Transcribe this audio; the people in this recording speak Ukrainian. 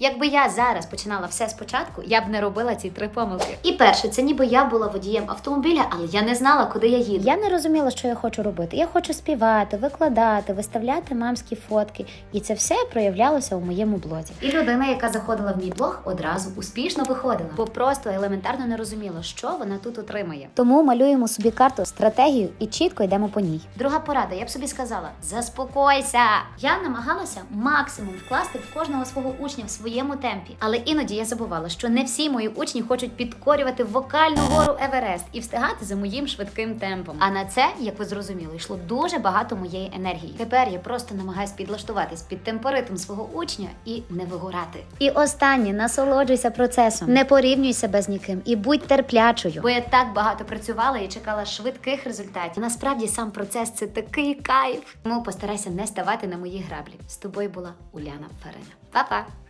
Якби я зараз починала все спочатку, я б не робила ці три помилки. І перше, це ніби я була водієм автомобіля, але я не знала, куди я їду. Я не розуміла, що я хочу робити. Я хочу співати, викладати, виставляти мамські фотки, і це все проявлялося у моєму блозі. І людина, яка заходила в мій блог, одразу успішно виходила, бо просто елементарно не розуміла, що вона тут отримає. Тому малюємо собі карту, стратегію і чітко йдемо по ній. Друга порада, я б собі сказала: заспокойся. Я намагалася максимум вкласти в кожного свого учня в своєму темпі, але іноді я забувала, що не всі мої учні хочуть підкорювати вокальну гору Еверест і встигати за моїм швидким темпом. А на це, як ви зрозуміли, йшло дуже багато моєї енергії. Тепер я просто намагаюсь підлаштуватись під темпоритм свого учня і не вигорати. І останнє насолоджуйся процесом, не порівнюй себе з ніким і будь терплячою. Бо я так багато працювала і чекала швидких результатів. Насправді сам процес це такий кайф. Тому постарайся не ставати на мої граблі. З тобою була Уляна Фареня. Па-па!